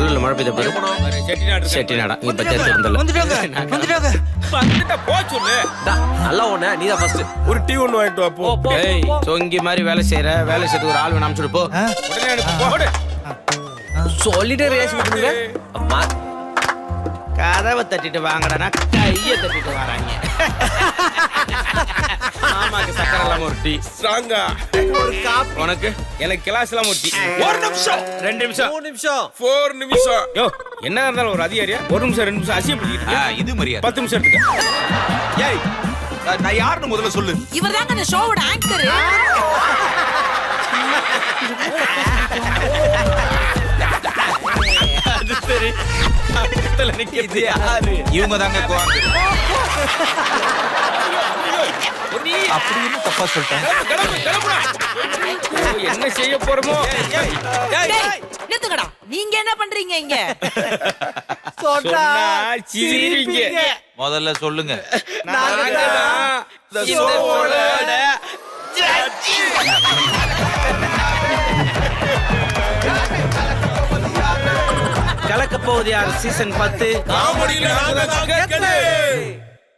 கல்லுல மழை பெய்த பாரு செட்டிநாடு செட்டிநாடா இப்ப சேர்த்து இருந்தல. வந்துட்டாங்க வந்துட்டாங்க. வந்துட்ட போ சொல்லு. நல்லா ஒண்ணு நீதான் ஃபர்ஸ்ட் ஒரு டீ ஒன்று வாங்கிட்டு வா போ. ஏய் சொங்கி மாதிரி வேலை செய்யற வேலை செய்யறதுக்கு ஒரு ஆள் வேணும் அனுப்பிச்சுடு போ. உடனே அனுப்பு, போடு சொல்லிட்டு ரேஸ் விட்டுருங்க. அம்மா கதவை தட்டிட்டு வாங்கடனா கைய தட்டிட்டு வராங்க இல்லாம ஒரு டீ ஸ்ட்ராங்கா உனக்கு? எனக்கு கிளாஸ் எல்லாம் ஒரு டீ ஒரு நிமிஷம். ரெண்டு நிமிஷம். மூணு நிமிஷம். ஃபோர் நிமிஷம். யோ என்ன இருந்தாலும் ஒரு அதிகாரியா? ஒரு நிமிஷம் ரெண்டு நிமிஷம் அசியம் ஆ, இது மரியாதை. பத்து நிமிஷம் எடுத்துக்க. ஏய் நான் யாருன்னு முதல்ல சொல்லு. இவர் தாங்க அந்த ஷோவோட ஆங்கர் அது சரி. இவங்க தாங்க அப்படி என்ன தப்பா சொல்லிட்டேன்? என்ன செய்ய போறோமோ? நிறுத்துங்கடா. நீங்க என்ன பண்றீங்க இங்க? சொன்னா சிரிப்பீங்க. முதல்ல சொல்லுங்க. நாங்கதான் இந்த ஷோவோட கலக்க போகுது யார்? சீசன் பத்து.